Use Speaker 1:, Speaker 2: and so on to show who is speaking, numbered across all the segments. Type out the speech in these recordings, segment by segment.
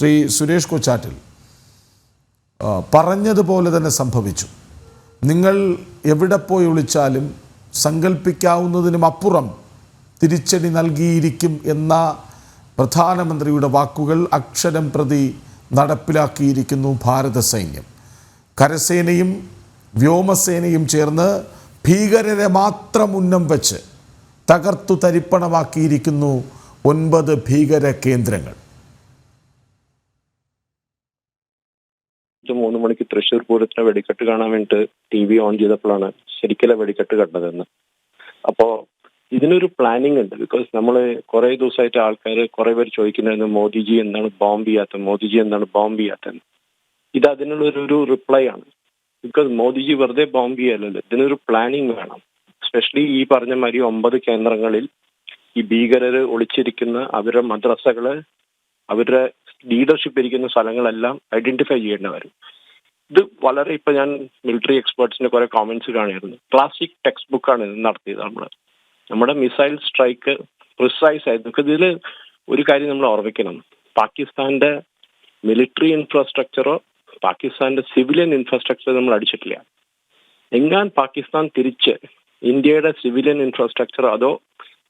Speaker 1: ശ്രീ സുരേഷ് കൊച്ചാട്ടിൽ പറഞ്ഞതുപോലെ തന്നെ സംഭവിച്ചു. നിങ്ങൾ എവിടെ പോയി ഒളിച്ചാലും സങ്കല്പിക്കാവുന്നതിനും അപ്പുറം തിരിച്ചടി നൽകിയിരിക്കും എന്ന പ്രധാനമന്ത്രിയുടെ വാക്കുകൾ അക്ഷരം പ്രതി നടപ്പിലാക്കിയിരിക്കുന്നു ഭാരത സൈന്യം. കരസേനയും വ്യോമസേനയും ചേർന്ന് ഭീകരരെ മാത്രം ഉന്നം വച്ച് തകർത്തു തരിപ്പണമാക്കിയിരിക്കുന്നു ഒൻപത് ഭീകര കേന്ദ്രങ്ങൾ.
Speaker 2: ഉച്ച മൂന്ന് മണിക്ക് തൃശ്ശൂർ പൂരത്തിന് വെടിക്കെട്ട് കാണാൻ വേണ്ടിയിട്ട് ടി വി ഓൺ ചെയ്തപ്പോഴാണ് ശരിക്കല്ല വെടിക്കെട്ട് കണ്ടതെന്ന്. അപ്പോ ഇതിനൊരു പ്ലാനിങ് ഉണ്ട്. ബിക്കോസ് നമ്മൾ കുറെ ദിവസമായിട്ട് ആൾക്കാർ കുറെ പേര് ചോദിക്കുന്നതെന്ന് മോദിജി എന്താണ് ബോംബ് ചെയ്യാത്തത്? മോദിജി എന്താണ് ബോംബ് ചെയ്യാത്തത് ഇത് അതിനുള്ള ഒരു ഒരു റിപ്ലൈ ആണ്. ബിക്കോസ് മോദിജി വെറുതെ ബോംബ് ചെയ്യാലല്ലോ? ഇതിനൊരു പ്ലാനിങ് വേണം. സ്പെഷ്യലി ഈ പറഞ്ഞ മാതിരി ഒമ്പത് കേന്ദ്രങ്ങളിൽ ഈ ഭീകരർ ഒളിച്ചിരിക്കുന്ന അവരുടെ മദ്രസകൾ അവരുടെ ലീഡർഷിപ്പ് ഇരിക്കുന്ന സ്ഥലങ്ങളെല്ലാം ഐഡന്റിഫൈ ചെയ്യേണ്ടി വരും ഇത് വളരെ ഇപ്പൊ ഞാൻ മിലിറ്ററി എക്സ്പേർട്സിന്റെ കുറെ കോമെന്റ്സ് കാണിയിരുന്നു ക്ലാസിക് ടെക്സ്റ്റ് ബുക്കാണ് ഇത് നടത്തിയത് നമ്മൾ നമ്മുടെ മിസൈൽ സ്ട്രൈക്ക് പ്രിസൈസ് ആയിരുന്നു ഇതിൽ ഒരു കാര്യം നമ്മൾ ഓർമ്മിക്കണം. പാകിസ്ഥാന്റെ മിലിറ്ററി ഇൻഫ്രാസ്ട്രക്ചറോ പാകിസ്ഥാന്റെ സിവിലിയൻ ഇൻഫ്രാസ്ട്രക്ചർ നമ്മൾ അടിച്ചിട്ടില്ല. എങ്ങാൻ പാകിസ്ഥാൻ തിരിച്ച് ഇന്ത്യയുടെ സിവിലിയൻ ഇൻഫ്രാസ്ട്രക്ചർ അതോ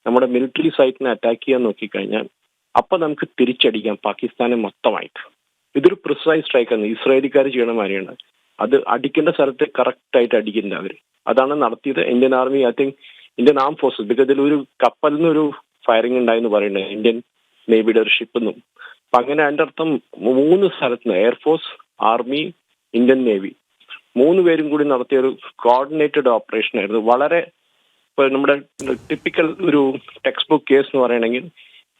Speaker 2: നമ്മുടെ മിലിറ്ററി സൈറ്റിനെ അറ്റാക്ക് ചെയ്യാൻ നോക്കിക്കഴിഞ്ഞാൽ അപ്പൊ നമുക്ക് തിരിച്ചടിക്കാം പാകിസ്ഥാനെ മൊത്തമായിട്ട്. ഇതൊരു പ്രിസൈസ് സ്ട്രൈക്ക് ആണ്. ഇസ്രായേലിക്കാർ ചെയ്യണ മാതിരിയാണ് അത് അടിക്കേണ്ട സ്ഥലത്ത് കറക്റ്റ് ആയിട്ട് അടിക്കുന്നത് അവർ അതാണ് നടത്തിയത്. Indian army I think Indian am forces because ഇതിൽ ഒരു കപ്പലിൽ നിന്നൊരു ഫയറിംഗ് ഉണ്ടായെന്ന് പറയുന്നത് ഇന്ത്യൻ നേവിയുടെ ഒരു ഷിപ്പിൽ നിന്നും അപ്പൊ അങ്ങനെ അതിന്റെ അർത്ഥം മൂന്ന് സ്ഥലത്ത് നിന്ന് എയർഫോഴ്സ് ആർമി ഇന്ത്യൻ നേവി മൂന്ന് പേരും കൂടി നടത്തിയ ഒരു കോർഡിനേറ്റഡ് ഓപ്പറേഷൻ ആയിരുന്നു. വളരെ നമ്മുടെ ടിപ്പിക്കൽ ഒരു ടെക്സ്റ്റ് ബുക്ക് കേസ് എന്ന് പറയണമെങ്കിൽ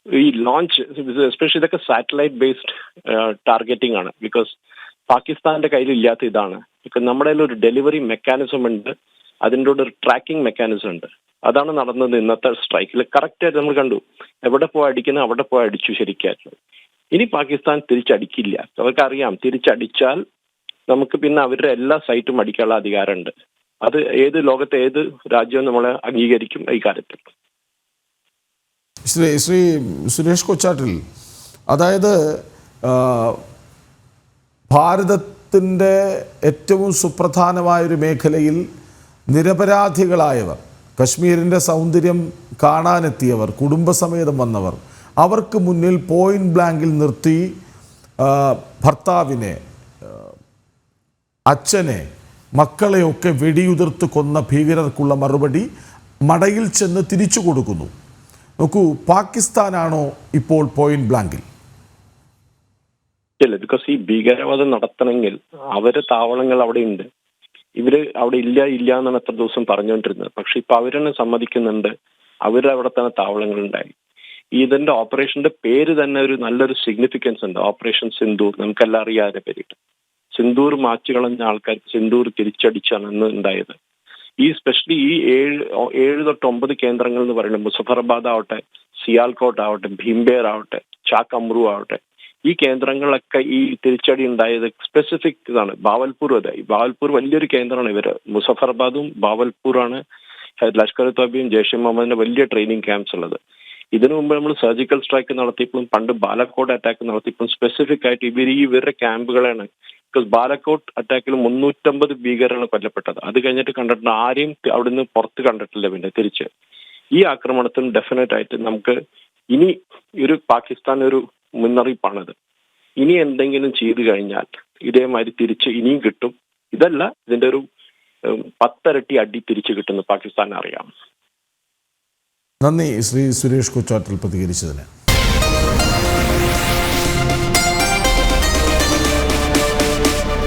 Speaker 2: ഈ ലോഞ്ച് എസ്പെഷ്യലി ഇതൊക്കെ സാറ്റലൈറ്റ് ബേസ്ഡ് ടാർഗറ്റിംഗ് ആണ്. ബിക്കോസ് പാകിസ്ഥാന്റെ കയ്യിൽ ഇല്ലാത്ത ഇതാണ്. ബിക്കോസ് നമ്മുടെ ഒരു ഡെലിവറി മെക്കാനിസം ഉണ്ട്. അതിന്റെ കൂടെ ഒരു ട്രാക്കിംഗ് മെക്കാനിസം ഉണ്ട്. അതാണ് നടന്നത് ഇന്നത്തെ സ്ട്രൈക്കിൽ കറക്റ്റ് ആയിട്ട് നമ്മൾ കണ്ടു. എവിടെ പോയി അടിക്കുന്നത് അവിടെ പോയി അടിച്ചു ശരിക്കായിരുന്നു. ഇനി പാകിസ്ഥാൻ തിരിച്ചടിക്കില്ല. അവർക്കറിയാം തിരിച്ചടിച്ചാൽ നമുക്ക് പിന്നെ അവരുടെ എല്ലാ സൈറ്റും അടിക്കാനുള്ള അധികാരമുണ്ട്. അത് ഏത് ലോകത്തെ ഏത് രാജ്യവും നമ്മളെ അംഗീകരിക്കും ഈ കാര്യത്തിൽ.
Speaker 1: ശ്രീ ശ്രീ സുരേഷ് കൊച്ചാട്ടിൽ. അതായത് ഭാരതത്തിന്റെ ഏറ്റവും സുപ്രധാനമായൊരു മേഖലയിൽ നിരപരാധികളായവർ കശ്മീരിന്റെ സൗന്ദര്യം കാണാനെത്തിയവർ കുടുംബസമേതം വന്നവർ അവർക്ക് മുന്നിൽ പോയിന്റ് ബ്ലാങ്കിൽ നിർത്തി ഭർത്താവിനെ അച്ഛനെ മക്കളെയൊക്കെ വെടിയുതിർത്ത് കൊന്ന ഭീകരർക്കുള്ള മറുപടി മടയിൽ ചെന്ന് തിരിച്ചു കൊടുക്കുന്നു. നോക്കൂ പാകിസ്ഥാനാണോ ഇപ്പോൾ പോയിന്റ് ബ്ലാങ്കിൽ
Speaker 2: ഇല്ല ബിക്കോസ് ഈ ഭീകരവാദം നടത്തണമെങ്കിൽ അവരെ താവളങ്ങൾ അവിടെ ഉണ്ട് ഇവർ അവിടെ ഇല്ല ഇല്ല എന്നാണ് എത്ര ദിവസം പറഞ്ഞുകൊണ്ടിരുന്നത്. പക്ഷെ ഇപ്പൊ അവരെന്നെ സമ്മതിക്കുന്നുണ്ട് അവരുടെ അവിടെ തന്നെ താവളങ്ങൾ ഉണ്ടായി. ഇതിന്റെ ഓപ്പറേഷന്റെ പേര് തന്നെ ഒരു നല്ലൊരു സിഗ്നിഫിക്കൻസ് ഉണ്ട്. ഓപ്പറേഷൻ സിന്ദൂർ നമുക്കെല്ലാം അറിയാതെ പേരിട്ട്. സിന്ദൂർ മാച്ചു കളഞ്ഞ ആൾക്കാർ സിന്ദൂർ തിരിച്ചടിച്ചാണ് അന്ന് ഉണ്ടായത്. ഈ സ്പെഷ്യലി ഈ ഏഴ് ഏഴ് തൊട്ട് ഒമ്പത് കേന്ദ്രങ്ങൾ എന്ന് പറയുന്നത് മുസഫറാബാദ് ആവട്ടെ സിയാൽകോട്ട് ആവട്ടെ ഭീംബേർ ആവട്ടെ ചാക്ക് അമ്രു ആവട്ടെ ഈ കേന്ദ്രങ്ങളൊക്കെ ഈ തിരിച്ചടി ഉണ്ടായത് സ്പെസിഫിക് ഇതാണ്. ബാവൽപൂർ അതെ. ബാവൽപൂർ വലിയൊരു കേന്ദ്രമാണ് ഇവർ. മുസഫറാബാദും ബാവൽപൂറാണ് ലഷ്കർ തോബിയും ജയ്ഷെ മുഹമ്മദിന്റെ വലിയ ട്രെയിനിങ് ക്യാമ്പ്സ് ഉള്ളത്. ഇതിനു മുമ്പ് നമ്മൾ സർജിക്കൽ സ്ട്രൈക്ക് നടത്തിയപ്പോഴും പണ്ട് ബാലക്കോട്ട് അറ്റാക്ക് നടത്തിയപ്പോഴും സ്പെസിഫിക് ആയിട്ട് ഇവർ ഈ ഇവരുടെ ക്യാമ്പുകളാണ്. ബിക്കോസ് ബാലക്കോട്ട് അറ്റാക്കിൽ മുന്നൂറ്റമ്പത് ഭീകരരാണ് കൊല്ലപ്പെട്ടത്. അത് കഴിഞ്ഞിട്ട് കണ്ടിട്ടുണ്ട് ആരെയും അവിടുന്ന് പുറത്ത് കണ്ടിട്ടില്ല പിന്നെ തിരിച്ച്. ഈ ആക്രമണത്തിനും ഡെഫിനറ്റ് ആയിട്ട് നമുക്ക് ഇനി ഒരു പാകിസ്ഥാൻ ഒരു മുന്നറിയിപ്പാണത്. ഇനി എന്തെങ്കിലും ചെയ്തു കഴിഞ്ഞാൽ ഇതേമാതിരി തിരിച്ച് ഇനിയും കിട്ടും. ഇതല്ല ഇതിന്റെ ഒരു പത്തരട്ടി അടി തിരിച്ചു കിട്ടുന്നു പാകിസ്ഥാൻ അറിയാം
Speaker 1: നന്ദി ശ്രീ സുരേഷ് കൊച്ചാട്ടിൽ പ്രതികരിച്ചതിന്.